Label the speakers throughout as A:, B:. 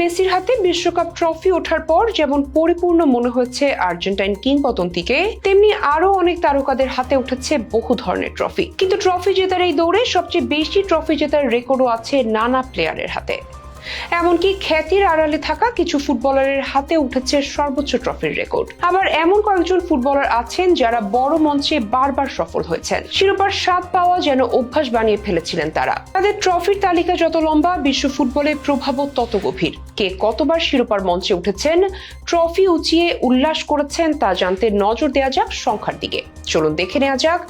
A: মেসির হাতে বিশ্বকাপ ট্রফি ওঠার পর যেমন পরিপূর্ণ মনে হচ্ছে আর্জেন্টাইন কিংবদন্তিকে, তেমনি আরও অনেক তারকাদের হাতে উঠেছে বহু ধরনের ট্রফি। কিন্তু ট্রফি জেতার এই দৌড়ে সবচেয়ে বেশি ট্রফি জেতার রেকর্ডও আছে নানা প্লেয়ারের হাতে। এমনকি খ্যাতির আড়ালে থাকা কিছু ফুটবলারের হাতে উঠেছে সর্বোচ্চ ট্রফির রেকর্ড। আবার এমন কয়েকজন ফুটবলার আছেন যারা বড় মঞ্চে বারবার সফল হয়েছেন। শিরোপার স্বাদ পাওয়া যেন অভ্যাস বানিয়ে ফেলেছিলেন তারা। তাদের ট্রফির তালিকা যত লম্বা, বিশ্ব ফুটবলে প্রভাবও তত গভীর। কে কতবার শিরোপার মঞ্চে উঠেছেন, ট্রফি উঁচিয়ে উল্লাস করেছেন তা জানতে নজর দেওয়া যাক সংখ্যার দিকে। চলুন দেখে নেওয়া যাক,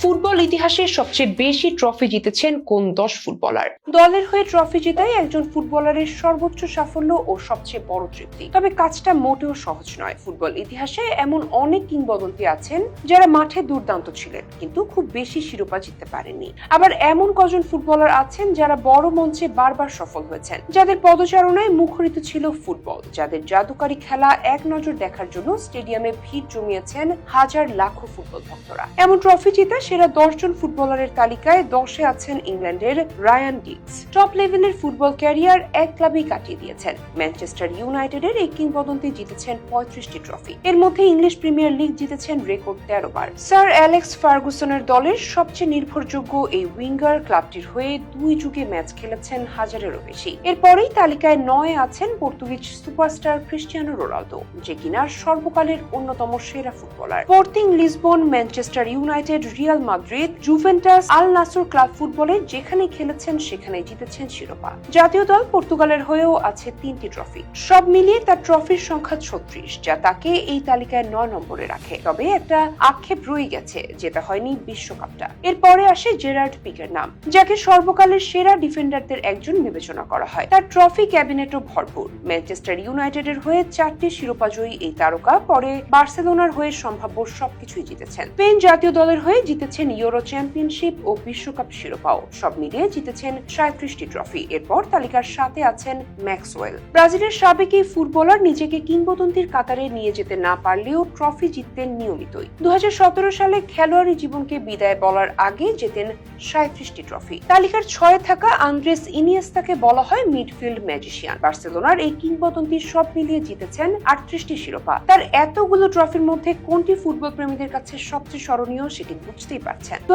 A: ফুটবল ইতিহাসে সবচেয়ে বেশি ট্রফি জিতেছেন কোন দশ ফুটবলার? দলের হয়ে ট্রফি জেতাই একজন ফুটবলারের সর্বোচ্চ সাফল্য ও সবচেয়ে বড় তৃপ্তি। তবে কাজটা মোটেও সহজ নয়। ফুটবল ইতিহাসে এমন অনেক কিংবদন্তি আছেন যারা মাঠে দুর্দান্ত ছিলেন, কিন্তু খুব বেশি শিরোপা জিততে পারেননি। আবার এমন কজন ফুটবলার আছেন যারা বড় মঞ্চে বারবার সফল হয়েছেন, যাদের পদচারণায় মুখরিত ছিল ফুটবল, যাদের জাদুকারী খেলা এক নজর দেখার জন্য স্টেডিয়ামে ভিড় জমিয়েছেন হাজার লাখো ফুটবল ভক্তরা এমন ট্রফি জিতে সেরা দশজন ফুটবলারের তালিকায় দশে আছেন ইংল্যান্ডের রায়ান ডিক্স টপ লেভেলের ফুটবল ক্যারিয়ার এক ক্লাবেই কাটিয়ে দিয়েছেন। ম্যানচেস্টার ইউনাইটেডের এই কিংবদন্তি জিতেছেন পঁয়ত্রিশটি ট্রফি এর মধ্যে ইংলিশ প্রিমিয়ার লিগ জিতেছেন রেকর্ড তেরো বার। স্যার অ্যালেক্স ফার্গুসনের দলের সবচেয়ে নির্ভরযোগ্য এই উইঙ্গার ক্লাবটির হয়ে দুই যুগে ম্যাচ খেলেছেন হাজারেরও বেশি। এরপরেই তালিকায় নয় আছেন পর্তুগিজ সুপারস্টার ক্রিস্টিয়ানো রোনালদো, যে কিনা সর্বকালের অন্যতম সেরা footballer. Sporting Lisbon Manchester United Real Madrid Juventus Al Nassr club ফুটবলে যেখানে খেলেছেন সেখানে জিতেছেন শিরোপা। জাতীয় দল পর্তুগালের হয়েও আছে তিনটি ট্রফি। সব মিলিয়ে তার ট্রফির সংখ্যা ছত্রিশ, যা তাকে এই তালিকায় নয় নম্বরে রাখে। তবে একটা আক্ষেপ রয়ে গেছে, যেটা হয়নি বিশ্বকাপটা। এরপরে আসে জেরার্ড পিকের নাম, যাকে সর্বকালের সেরা ডিফেন্ডারদের একজন বিবেচনা করা হয়। তার ট্রফি ক্যাবিনেটও ভরপুর। ম্যানচেস্টার ইউনাইটেডের হয়ে চারটি শিরোপা জয়ী এই তারকা, পরে বার্সেলোনার হয়ে সম্ভাব্য সবকিছুই জিতেছেন স্পেন জাতীয় দলের হয়ে জিতেছেন ইউরো চ্যাম্পিয়নশিপ ও বিশ্বকাপ শিরোপাও। সব মিলিয়ে জিতেছেন সাঁত্রিশটি ট্রফি এরপর তালিকার সাথে আছেন ম্যাক্সওয়েল। ব্রাজিলের সাবেক এই ফুটবলার নিজেকে কিংবদন্তির কাতারে নিয়ে যেতে না পারলেও ট্রফি জিততেন নিয়মিতই। দুহাজার সতেরো সালে খেলোয়াড়ি জীবনকে বিদায় বলার আগে জেতেন সাঁত্রিশটি ট্রফি তালিকার ছয়ে থাকা আন্দ্রেস ইনিয়েস্তাকে বলা হয় মিডফিল্ড ম্যাজিশিয়ান। বার্সেলোনার এই কিংবদন্তি সব মিলিয়ে জিতেছেন আটত্রিশটি শিরোপা। তার এতগুলো ট্রফির মধ্যে কোনটি ফুটবল প্রেমীদের কাছে সবচেয়ে স্মরণীয় সেটি বুঝতেই পারছেন। দু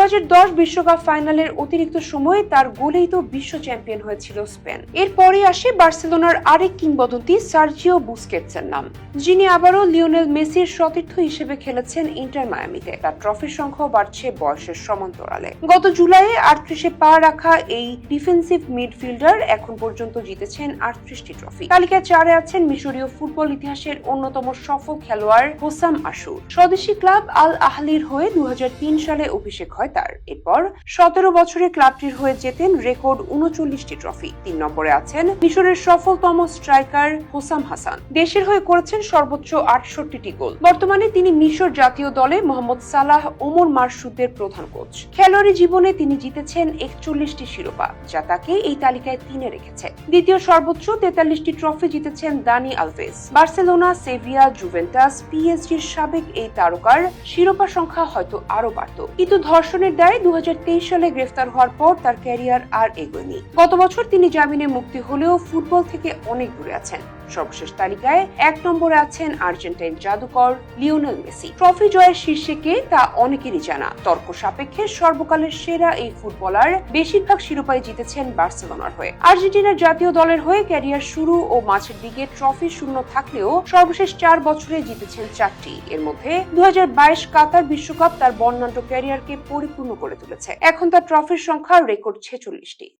A: বিশ্বকাপ ফাইনালের অতিরিক্ত সময়ে তার গোলেই তো বিশ্ব চ্যাম্পিয়ন হয়েছিল স্পেন। এরপরে আসে বার্সেলোনার আরেক কিংবদন্তি সার্জিও বুস্কেটসের নাম। যিনি আবারও লিওনেল মেসির সতীর্থ হিসেবে খেলেছেন ইন্টার মায়ামিতে। তার ট্রফির সংখ্যাও বাড়ছে বয়সের সমান্তরালে। গত জুলাইয়ে আটত্রিশে পা রাখা এই ডিফেন্সিভ মিডফিল্ডার এখন পর্যন্ত জিতেছেন আটত্রিশটি ট্রফি। তালিকায় চারে আছেন মিশরীয় ফুটবল ইতিহাসের অন্যতম সফল খেলোয়াড় হোসাম আশুর। স্বদেশি ক্লাব আল আহলির হয়ে দু হাজার তিন সালে অভিষেক হয় তার। এরপর সতেরো বছরে ক্লাবটির হয়ে জেতেন রেকর্ড উনচল্লিশটি ট্রফি। তিন নম্বরে আছেন মিশরের সফলতম স্ট্রাইকার হোসাম হাসান। দেশের হয়ে করেছেন সর্বোচ্চ আটষট্টিটি গোল। বর্তমানে তিনি মিশর জাতীয় দলে মোহাম্মদ সালাহ ওমর মারসুদের প্রধান কোচ। খেলোয়াড়ি জীবনে তিনি জিতেছেন একচল্লিশটি শিরোপা, যা তাকে এই তালিকায় তিনে রেখেছে। দ্বিতীয় সর্বোচ্চ তেতাল্লিশটি ট্রফি জিতেছেন Dani Alves. Barcelona, Sevilla, Juventus, পিএসজির সাবেক এই তারকার শিরোপা সংখ্যা হয়তো আরও বাড়ত। কিন্তু ধর্ষণের দায়ে দু হাজার তেইশ সালে গ্রেফতার হওয়ার পর তার ক্যারিয়ার আর এগোয়নি। গত বছর তিনি জামিনে মুক্তি হলেও ফুটবল থেকে অনেক দূরে আছেন। সর্বশেষ তালিকায় এক নম্বরে আছেন আর্জেন্টাইন জাদুকর লিওনেল মেসি। ট্রফি জয়ের শীর্ষে কে তা অনেকেরই জানা। তর্ক সাপেক্ষে সর্বকালের সেরা এই ফুটবলার বেশিরভাগ শিরোপায় জিতেছেন বার্সেলোনার হয়ে। আর্জেন্টিনার জাতীয় দলের হয়ে ক্যারিয়ার শুরু ও মাঝের দিকে ট্রফি শূন্য থাকলেও সর্বশেষ চার বছরে জিতেছেন চারটি। এর মধ্যে দু হাজার বাইশ কাতার বিশ্বকাপ তার বর্ণাঢ্য ক্যারিয়ারকে পরিপূর্ণ করে তুলেছে। এখন তার ট্রফির সংখ্যা রেকর্ড ছেচল্লিশটি।